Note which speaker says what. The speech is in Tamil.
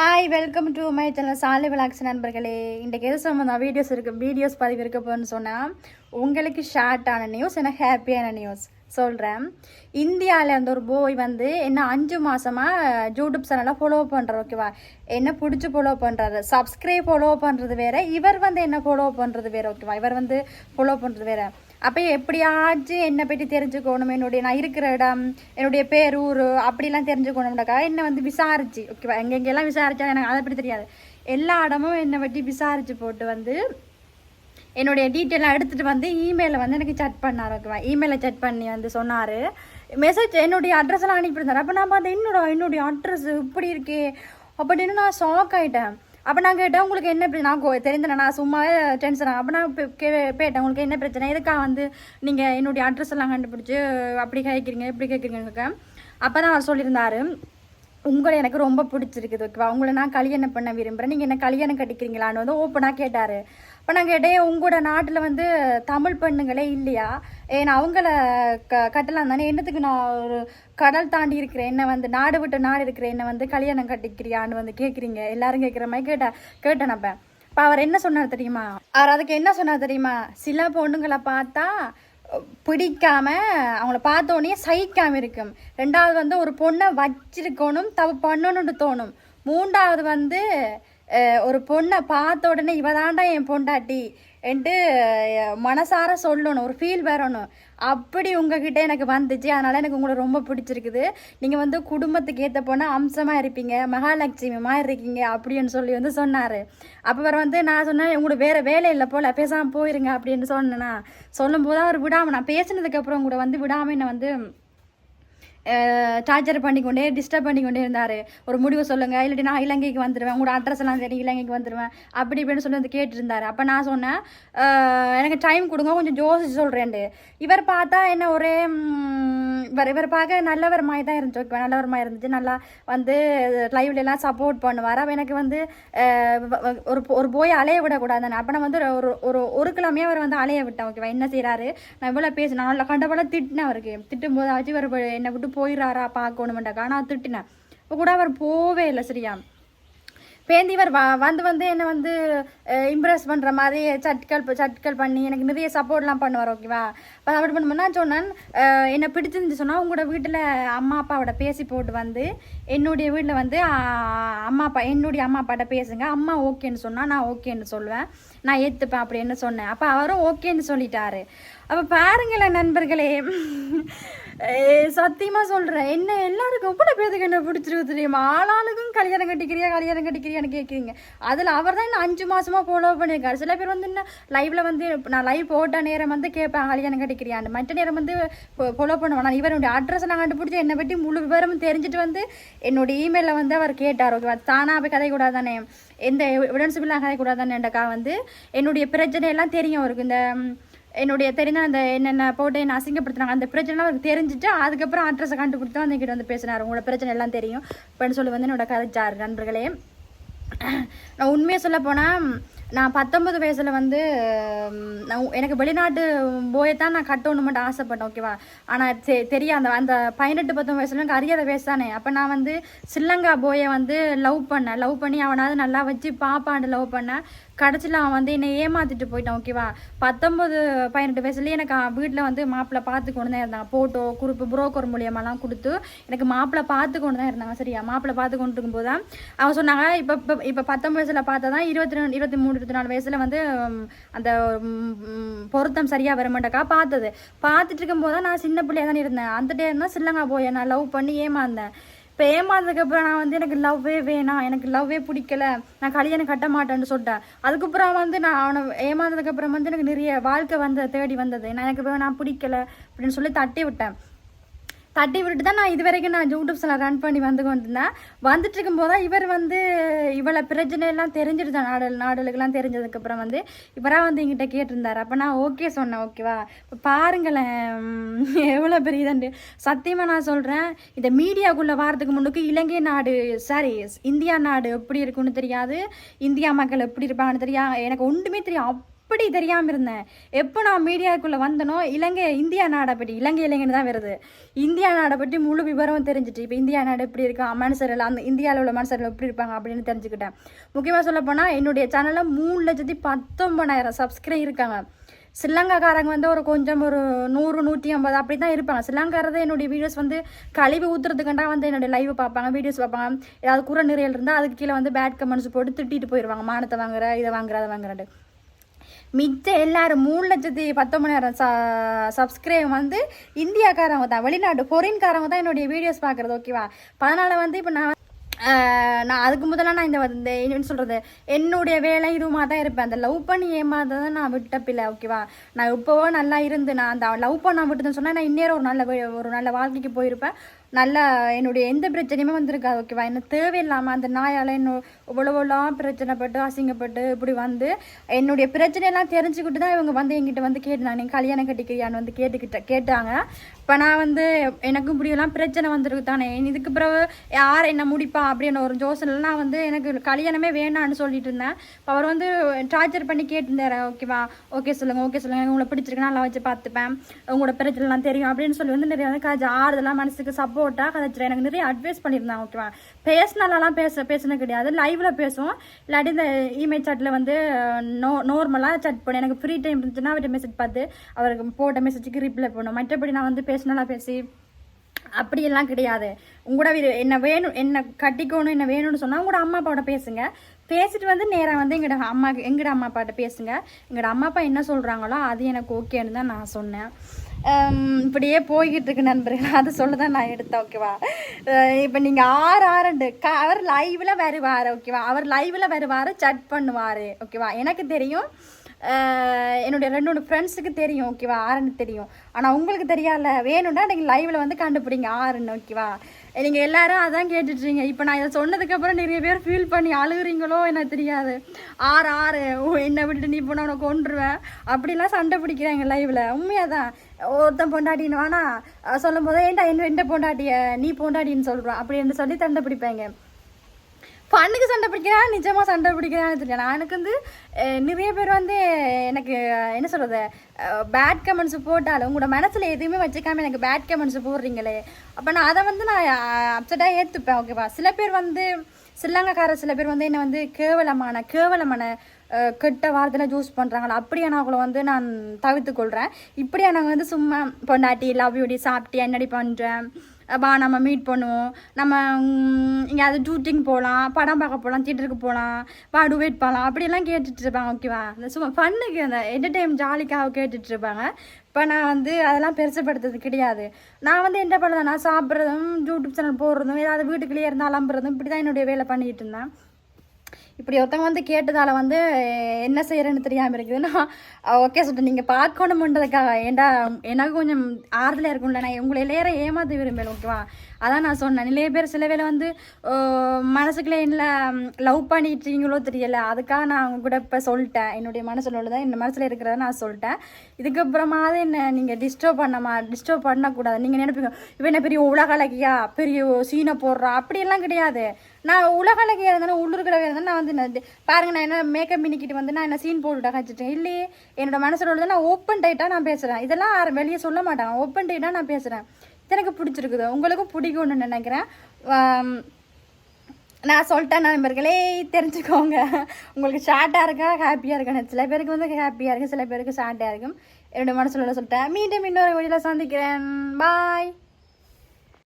Speaker 1: Hi welcome to my channel சாலை விளாக்ஸ் நண்பர்களே. இன்றைக்கு எது சம்மந்தம் வீடியோஸ் இருக்கு வீடியோஸ் பதிவு இருக்க போகுதுன்னு சொன்னால் உங்களுக்கு ஷார்ட்டான நியூஸ் என்ன ஹாப்பியான நியூஸ் சொல்கிறேன் இந்தியாவில் இருந்த ஒரு போய் வந்து என்ன அஞ்சு மாதமாக யூடியூப் சேனலை ஃபாலோ பண்ணுறாரு ஓகேவா என்ன பிடிச்சி ஃபாலோ பண்ணுறாரு சப்ஸ்கிரைப் ஃபாலோ பண்ணுறது வேறு இவர் வந்து என்ன ஃபாலோ பண்ணுறது வேறு ஓகேவா இவர் வந்து ஃபாலோ பண்ணுறது வேறு. அப்போ எப்படியாச்சும் என்னை பற்றி தெரிஞ்சுக்கணும். என்னுடைய நான் இருக்கிற இடம் என்னுடைய பேர் ஊர் அப்படிலாம் தெரிஞ்சுக்கணும்டாக்கா. என்னை வந்து விசாரிச்சு ஓகேவா எங்கெங்கெல்லாம் விசாரிச்சா எனக்கு அதை பற்றி தெரியாது. எல்லா இடமும் என்னை பற்றி விசாரிச்சு போட்டு வந்து என்னுடைய டீட்டெயிலாக எடுத்துகிட்டு வந்து இமெயிலில் வந்து எனக்கு சட் பண்ணார் ஓகேவா இமெயிலில் சட் பண்ணி வந்து சொன்னார். மெசேஜ் என்னுடைய அட்ரஸ் எல்லாம் அனுப்பியிருந்தார் அப்போ நான் பார்த்தேன் என்னோட என்னுடைய அட்ரஸ் இப்படி இருக்கே? அப்படின்னு நான் ஷாக் ஆகிட்டேன் அப்போ நான் கேட்டேன் உங்களுக்கு என்ன பிரச்சனை நான் கோ- தெரிந்தேன் நான் சும்மாவே டென்ஷன் அப்போ நான் கே- கேட்டேன் உங்களுக்கு என்ன பிரச்சனை? எதுக்காக வந்து நீங்கள் என்னுடைய அட்ரஸ் எல்லாம் கண்டுபிடிச்சி அப்படி கேட்குறீங்க இப்படி கேட்குறீங்க அப்போ தான் அவர் சொல்லியிருந்தார் உங்களை எனக்கு ரொம்ப பிடிச்சிருக்குது ஓகேவா உங்களை நான் கல்யாணம் பண்ண விரும்புகிறேன் நீங்கள் என்ன கல்யாணம் கட்டிக்கிறீங்களான்னு வந்து ஓப்பனாக கேட்டார். அப்போ நான் கேட்டேன் உங்களோட நாட்டில் வந்து தமிழ் பெண்ணுங்களே இல்லையா? ஏன்னா அவங்கள க கட்டலாம் தானே. என்னத்துக்கு நான் ஒரு கடல் தாண்டி இருக்கிறேன். என்ன வந்து நாடு விட்டு நாடு இருக்கிறேன் என்ன வந்து கல்யாணம் கட்டிக்கிறியான்னு வந்து கேட்குறீங்க எல்லாரும் கேட்குற மாதிரி கேட்ட கேட்டேன் அப்போ. இப்போ அவர் என்ன சொன்னார் தெரியுமா? அவர் அதுக்கு என்ன சொன்னார் தெரியுமா? சில பொண்ணுங்களை பார்த்தா பிடிக்காம அவங்கள பார்த்தோன்னே சகிக்காம இருக்கும். ரெண்டாவது வந்து ஒரு பொண்ணை வச்சிருக்கணும் தவ பண்ணணும்னு தோணும். மூன்றாவது வந்து ஒரு பொண்ணை பார்த்த உடனே இவதாண்டா என் பொண்டாட்டி. என்று மனசார சொல்லணும். ஒரு ஃபீல் வரணும். அப்படி உங்ககிட்ட எனக்கு வந்துச்சு. அதனால் எனக்கு உங்களை ரொம்ப பிடிச்சிருக்குது. நீங்கள் வந்து குடும்பத்துக்கு ஏற்ற போனால் அம்சமாக இருப்பீங்க. மகாலட்சுமி மாதிரி இருக்கீங்க அப்படின்னு சொல்லி வந்து சொன்னார். அப்போ வர வந்து நான் சொன்னேன் உங்களுக்கு வேறு வேலை இல்லை போல் பேசாமல் போயிருங்க அப்படின்னு சொன்னேன்னா சொல்லும்போது அவர் விடாமல் நான் பேசினதுக்கப்புறம் கூட வந்து விடாமல் என்னை வந்து டார்ச்சர் பண்ணிக்கொண்டே டிஸ்டர்ப் பண்ணிக்கொண்டே இருந்தார். ஒரு முடிவு சொல்லுங்கள் இல்லாட்டி நான் இலங்கைக்கு வந்துடுவேன் உங்களோட அட்ரஸ் எல்லாம் தெரியும் இலங்கைக்கு வந்துடுவேன் அப்படி இப்படின்னு சொல்லி வந்து கேட்டிருந்தாரு. அப்போ நான் சொன்னேன் எனக்கு டைம் கொடுங்க கொஞ்சம் ஜோசிச்சு சொல்கிறேன்ட்டு இவர் பார்த்தா என்ன ஒரே இவர் இவர் பார்க்க நல்லவர் மாதிரி தான் இருந்துச்சு. ஓகே நல்லவர் மாதிரி இருந்துச்சு. நல்லா வந்து லைவ்ல சப்போர்ட் பண்ணுவார். அப்போ எனக்கு வந்து ஒரு ஒரு போய் அலைய விடக்கூடாது அப்போ நான் வந்து ஒரு ஒரு ஒரு கிழமையே அவர் வந்து அலைய விட்டேன். ஓகேவா? என்ன செய்கிறாரு நான் இவ்வளோ பேசினேன் நல்லா கண்டபோல திட்டினேன் அவருக்கு. திட்டும் போது ஆச்சு இவர் என்னை விட்டு போயிடுறாரா பார்க்கணுமெண்டாக்கா நான் திட்டினேன் இப்போ கூட அவர் போவே இல்லை சரியா? பேந்தி இவர் வ வந்து வந்து என்னை வந்து இம்ப்ரெஸ் பண்ணுற மாதிரி சட்கள் சட்கள் பண்ணி எனக்கு நிறைய சப்போர்ட்லாம் பண்ணுவார் ஓகேவா இப்போ அப்படி பண்ணும்போது நான் சொன்னேன் என்னை பிடிச்சிருந்து சொன்னால் உங்களோட வீட்டில் அம்மா அப்பாவோட பேசி போட்டு வந்து என்னுடைய வீட்டில் வந்து அம்மா அப்பா என்னுடைய அம்மா அப்பாட்ட பேசுங்க. அம்மா ஓகேன்னு சொன்னால் நான் ஓகேன்னு சொல்லுவேன். நான் ஏற்றுப்பேன் அப்படின்னு சொன்னேன். அப்போ அவரும் ஓகேன்னு சொல்லிட்டாரு. அப்போ பாருங்களேன் நண்பர்களே. சத்தியமாக சொல்கிறேன் என்ன எல்லாருக்கும் கூட பேருக்கு என்ன பிடிச்சிருக்கு தெரியுமா? ஆளாளுக்கும் கல்யாணம் கட்டிக்கிறியா கல்யாணம் கட்டிக்கிறியான்னு கேட்குறீங்க அதில் அவர் தான் இன்னும் அஞ்சு மாசமா ஃபாலோ பண்ணியிருக்காரு சில பேர் வந்து என்ன லைவ்ல வந்து நான் லைவ் போட்ட நேரம் வந்து கேட்பேன் கல்யாணம் கட்டிக்கிறியான்னு. மற்ற நேரம் வந்து ஃபாலோ பண்ணுவேன். நான் இவருடைய அட்ரஸ் நான் கண்டுபிடிச்சி என்னை பற்றி முழு விவரமும் தெரிஞ்சுட்டு வந்து என்னோட இமெயிலில் வந்து அவர் கேட்டார். ஓகேவா? தானாக போய் கதை தானே எந்த எவிடன்ஸும் இல்லாம கதை கூடாது தானேண்டக்கா வந்து என்னுடைய பிரச்சனை எல்லாம் தெரியும் அவருக்கு. இந்த என்னுடைய தெரிந்த அந்த என்னென்ன போட்டு என்ன அசிங்கப்படுத்துனாங்க அந்த பிரச்சனை அவருக்கு தெரிஞ்சுட்டு அதுக்கப்புறம் அட்ரஸை கண்டுபிடித்து வந்து கிட்ட வந்து பேசினார். உங்களோட பிரச்சனை எல்லாம் தெரியும். அப்படின்னு சொல்லி வந்து என்னோட கதைச்சார் நண்பர்களே. நான் உண்மையை சொல்ல போனால் நான் பத்தொன்பது வயசில் வந்து நான் எனக்கு வெளிநாட்டு போயை தான் நான் கட்டணும் மட்டும் ஆசைப்பட்டேன் ஓகேவா ஆனால் தெ தெரியும் அந்த அந்த பதினெட்டு பத்தொன்பது வயசுல எனக்கு அறியாத வயசு தானே? அப்போ நான் வந்து ஸ்ரீலங்கா போயை வந்து லவ் பண்ணேன். லவ் பண்ணி அவனாவது நல்லா வச்சு பாப்பாண்டு லவ் பண்ணேன். கடைசியில் அவன் வந்து என்னை ஏமாத்திட்டு போயிட்டான் ஓகேவா பத்தொம்பது பதினெட்டு வயசுலேயே எனக்கு வீட்டில் வந்து மாப்பிள்ளை பார்த்து கொண்டு தான் இருந்தாங்க ஃபோட்டோ குரூப்பு புரோக்கர் மூலியமாலாம் கொடுத்து எனக்கு மாப்பிள்ளை பார்த்து கொண்டு தான் இருந்தாங்க சரியா? மாப்பிள்ளை பார்த்து கொண்டு இருக்கும்போது தான் அவன் சொன்னாங்க இப்போ இப்போ இப்போ பத்தொம்பது வயசில் பார்த்தா தான் இருபத்தி ரெண்டு இருபத்தி மூணு இருபத்தி நாலு வயசில் வந்து அந்த பொருத்தம் சரியாக வர மாட்டேக்கா பார்த்தது. பார்த்துட்டு இருக்கும்போது தான் நான் சின்ன பிள்ளையாக தான் இருந்தேன். அந்த டே இருந்தால் சில்லங்கா போய் நான் லவ் பண்ணி ஏமாந்தேன். இப்போ ஏமாந்ததுக்கப்புறம் நான் வந்து எனக்கு லவ்வே வேணாம் எனக்கு லவ்வே பிடிக்கல நான் கல்யாணம் கட்ட மாட்டேன்னு சொல்லிட்டேன். அதுக்கப்புறம் வந்து நான் அவனை ஏமாந்ததுக்கப்புறம் வந்து எனக்கு நிறைய வாழ்க்கை வந்த தேடி வந்தது. நான் எனக்கு நான் பிடிக்கல அப்படின்னு சொல்லி தட்டி விட்டேன். தட்டி விட்டுட்டு தான் நான் இது வரைக்கும் நான் யூடியூப்ஸில் ரன் பண்ணி வந்து கொண்டிருந்தேன். வந்துட்டு இருக்கும்போது தான் இவர் வந்து இவ்வளோ பிரச்சனையெல்லாம் எல்லாம் நாடல் நாடலுக்கெல்லாம் தெரிஞ்சதுக்கப்புறம் வந்து இவராக வந்து எங்கிட்ட கேட்டிருந்தார். அப்போ நான் ஓகே சொன்னேன் ஓகேவா இப்போ பாருங்களேன் எவ்வளோ பெரிய சத்தியமாக நான் சொல்கிறேன் இந்த மீடியாக்குள்ளே வாரத்துக்கு முன்னுக்கு இலங்கை நாடு சாரி இந்தியா நாடு எப்படி இருக்குன்னு தெரியாது. இந்தியா மக்கள் எப்படி இருப்பாங்கன்னு தெரியாது எனக்கு ஒன்றுமே தெரியும் அப்படி தெரியாமல் இருந்தேன்? எப்போ நான் மீடியாவுக்குள்ளே வந்தனோ இலங்கை இந்தியா நாடை பற்றி இலங்கை இலங்கைன்னு தான் வருது. இந்தியா நாடை பற்றி முழு விவரம் தெரிஞ்சிட்டு இப்போ இந்தியா நாடு எப்படி இருக்கா? மனுஷர்கள் அந்த இந்தியாவில் உள்ள மனுஷர்கள் எப்படி இருப்பாங்க அப்படின்னு தெரிஞ்சுக்கிட்டேன். முக்கியமாக சொல்ல போனால் என்னுடைய சேனலில் மூணு லட்சத்தி பத்தொம்பதாயிரம் சப்ஸ்கிரைப் இருக்காங்க. ஸ்ரீலங்காக்காரங்க வந்து ஒரு கொஞ்சம் ஒரு நூறு நூற்றி ஐம்பது அப்படி தான் இருப்பாங்க. ஸ்ரீலங்காரத என்னுடைய வீடியோஸ் வந்து கழிவு ஊற்றுறதுக்கண்டா வந்து என்னுடைய லைவ் பார்ப்பாங்க வீடியோஸ் பார்ப்பாங்க. ஏதாவது குறை நிறையல் இருந்தால் அதுக்கு கீழே வந்து பேட் கமெண்ட்ஸ் போட்டு திட்டிட்டு போயிடுவாங்க மானத்தை வாங்குற இதை வாங்குற அதை வாங்குறாண்டு மிச்ச எல்லாரும் மூணு லட்சத்தி பத்தொம்பதாயிரம் ச சப்ஸ்கிரைப் வந்து இந்தியாக்காரங்க தான். வெளிநாட்டு ஃபாரின்காரங்க தான் என்னுடைய வீடியோஸ் பார்க்குறது ஓகேவா அதனால் வந்து இப்போ நான் நான் அதுக்கு முதல்ல நான் இந்த இந்த என்ன சொல்கிறது என்னுடைய வேலை இதுவுமா தான் இருப்பேன். அந்த லவ் பண்ணி ஏமாறதை நான் விட்டப்பில்லை ஓகேவா நான் இப்போவோ நல்லா இருந்து நான் அந்த லவ் பண்ண விட்டுதுன்னு சொன்னால் நான் இன்னேற ஒரு நல்ல ஒரு நல்ல வாழ்க்கைக்கு போயிருப்பேன். நல்லா என்னுடைய எந்த பிரச்சனையுமே வந்திருக்காது ஓகேவா என்ன தேவையில்லாமல் அந்த நாயால் என்ன இவ்வளோலாம் பிரச்சனைப்பட்டு அசிங்கப்பட்டு இப்படி வந்து என்னுடைய பிரச்சனையெல்லாம் தெரிஞ்சுக்கிட்டு தான் இவங்க வந்து என்கிட்ட வந்து கேட்டாங்க நீங்கள் கல்யாணம் கட்டிக்கிறியான்னு வந்து கேட்டுக்கிட்ட கேட்டாங்க. இப்போ நான் வந்து எனக்கும் இப்படியெல்லாம் பிரச்சனை வந்திருக்கு தானே? இதுக்கு பிறகு யார் என்ன முடிப்பா அப்படின்னு ஒரு யோசனைலாம் நான் வந்து எனக்கு கல்யாணமே வேணான்னு சொல்லிட்டு இருந்தேன். இப்போ அவர் வந்து டார்ச்சர் பண்ணி கேட்டிருந்தாரு ஓகேவா ஓகே சொல்லுங்கள் ஓகே சொல்லுங்கள் உங்களை பிடிச்சிருக்குன்னா நல்லா வச்சு பார்த்துப்பேன். உங்களோட பிரச்சனைலாம் தெரியும் அப்படின்னு சொல்லி வந்து நிறைய வந்து காஜ் ஆறுதலாம் மனசுக்கு சப்போர்ட்டாக கதைச்சிரு எனக்கு நிறைய அட்வைஸ் பண்ணியிருந்தாங்க ஓகேவா பேசினாலாம் பேச பேசினது கிடையாது. லைவில் பேசுவோம். இல்லாட்டி இந்த இமெயில் சாட்டில் வந்து நோ நார்மலாக சாட் பண்ணி எனக்கு ஃப்ரீ டைம் இருந்துச்சுன்னா அவர்கிட்ட மெசேஜ் பார்த்து அவருக்கு போட்ட மெசேஜுக்கு ரிப்ளை பண்ணும் மற்றபடி நான் வந்து பேசினாலாம் பேசி அப்படியெல்லாம் கிடையாது. உங்களோட வீடு என்ன வேணும் என்ன கட்டிக்கணும் என்ன வேணும்னு சொன்னால் உங்களோட அம்மா அப்பாவோட பேசுங்க. பேசிட்டு வந்து நேராக வந்து எங்களோட அம்மா எங்களோட அம்மா அப்பாட்ட பேசுங்க. எங்களோட அம்மா அப்பா என்ன சொல்கிறாங்களோ அது எனக்கு ஓகேன்னு தான் நான் சொன்னேன். இப்படியே போய்கிட்டு இருக்கு நண்பர்கள் அதை சொல்ல தான் நான் எடுத்தேன் ஓகேவா இப்போ நீங்கள் ஆறு ஆறுண்டு க அவர் லைவில் வருவார் ஓகேவா அவர் லைவில் வருவார் சட் பண்ணுவார் ஓகேவா எனக்கு தெரியும் என்னுடைய ரெண்டு மூணு ஃப்ரெண்ட்ஸுக்கு தெரியும் ஓகேவா ஆறுன்னு தெரியும். ஆனால் உங்களுக்கு தெரியாதுல வேணும்னா நீங்கள் லைவில் வந்து கண்டுபிடிங்க ஆறுன்னு ஓகேவா நீங்கள் எல்லாரும் அதான் கேட்டுட்ருங்க இப்போ நான் இதை சொன்னதுக்கப்புறம் நிறைய பேர் ஃபீல் பண்ணி அழுகுறீங்களோ எனக்கு தெரியாது. ஆறு ஆறு. ஓ என்னை விட்டுட்டு நீ போன உனக்கு கொண்டுருவேன் அப்படிலாம் சண்டை பிடிக்கிறாங்க லைவில் உண்மையாக தான் ஒருத்தன் பொண்டாட்டின்னு வேணா சொல்லும் போதே ஏன்டா என்ன என்ன பொண்டாட்டிய? நீ பொண்டாட்டின்னு சொல்கிறான் அப்படின்னு சொல்லி சண்டை பிடிப்பாங்க. பண்ணுக்கு சண்டை பிடிக்கிறான் நிஜமாக சண்டை பிடிக்கிறான்னு தெரியல. நான் எனக்கு வந்து நிறைய பேர் வந்து எனக்கு என்ன சொல்கிறது பேட் கமெண்ட்ஸ் போட்டாலும் உங்களோட மனசில் எதுவுமே வச்சுக்காம எனக்கு பேட் கமெண்ட்ஸ் போடுறீங்களே. அப்போ நான் அதை வந்து நான் அப்செட்டாக ஏற்றுப்பேன் ஓகேவா சில பேர் வந்து சில்லங்கக்கார சில பேர் வந்து என்னை வந்து கேவலமான கேவலமான கெட்ட வார்த்தையில் ஜூஸ் பண்ணுறாங்களா அப்படியானவங்கள வந்து நான் தவிர்த்து கொள்கிறேன் இப்படியானவங்க வந்து சும்மா பொண்டாட்டி லவ் யூடி சாப்பிட்டு என்னடி பண்ணுறேன் வா நம்ம மீட் பண்ணுவோம். நம்ம எங்கேயாவது டூட்டிங் போகலாம் படம் பார்க்க போகலாம் தியேட்டருக்கு போகலாம் வா டுவேட் பண்ணலாம். அப்படியெல்லாம் கேட்டுட்டு இருப்பாங்க ஓகேவா அந்த சும்மா ஃபன்னுக்கு அந்த என்டர்டைம் ஜாலிக்காக கேட்டுட்டு இருப்பாங்க. இப்போ நான் வந்து அதெல்லாம் பெருசுப்படுத்துறது கிடையாது. நான் வந்து என்ன பண்ணுறேன்னா சாப்பிட்றதும் யூடியூப் சேனல் போடுறதும் ஏதாவது வீட்டுக்குள்ளேயே இருந்தால் அலம்புறதும் இப்படி தான் என்னுடைய வேலை பண்ணிகிட்டு இருந்தேன். இப்படி ஒருத்தவங்க வந்து கேட்டதால் வந்து என்ன செய்கிறேன்னு தெரியாமல் இருக்குதுன்னா ஓகே சொல்லிட்டு நீங்கள் பார்க்கணுமன்றதுக்காக. ஏன்டா எனக்கு கொஞ்சம் ஆறுதலாக இருக்கும்ல. நான் உங்களை எல்லாரும் ஏமாத்த விரும்பல ஓகேவா அதான் நான் சொன்னேன். நிறைய பேர் சில வேலை வந்து மனசுக்குள்ளே என்ன லவ் பண்ணிட்டீங்களோ தெரியல. அதுக்காக நான் அவங்க கூட இப்போ சொல்லிட்டேன். என்னுடைய மனசில் உள்ளதை என் மனசில் இருக்கிறத நான் சொல்லிட்டேன். இதுக்கப்புறமாவது என்ன நீங்கள் டிஸ்டர்ப் பண்ணமா டிஸ்டர்ப் பண்ணக்கூடாது. நீங்கள் நினைப்பீங்க இவன் என்ன பெரிய உலக பெரிய சீனை போடுறா? அப்படியெல்லாம் கிடையாது. நான் உலக அழகியா இருந்தாலும் உள்ளூர்களை இருந்தாலும் நான் வந்து நான் பாருங்க நான் என்ன மேக்கப் பண்ணிக்கிட்டு வந்து நான் என்ன சீன் போட்டுட்டா கச்சிட்டேன் இல்லையே என்னோட மனசில் உள்ளதை நான் ஓப்பன் டைட்டாக நான் பேசுகிறேன் இதெல்லாம் யாரும் வெளியே சொல்ல மாட்டேன் ஓப்பன் டைட்டாக நான் பேசுகிறேன் இது எனக்கு பிடிச்சிருக்குது. உங்களுக்கும் பிடிக்கும்னு நினைக்கிறேன். நான் சொல்லிட்டேன் நண்பர்களே. தெரிஞ்சுக்கோங்க. உங்களுக்கு ஷார்ட்டாக இருக்கா ஹாப்பியாக இருக்கணும் சில பேருக்கு வந்து ஹாப்பியாக இருக்கும் சில பேருக்கு ஷார்ட்டாக இருக்கும். என்னோட மனசில் உள்ள சொல்லிட்டேன். மீண்டும் இன்னொரு வீடியோவில் சந்திக்கிறேன். பாய்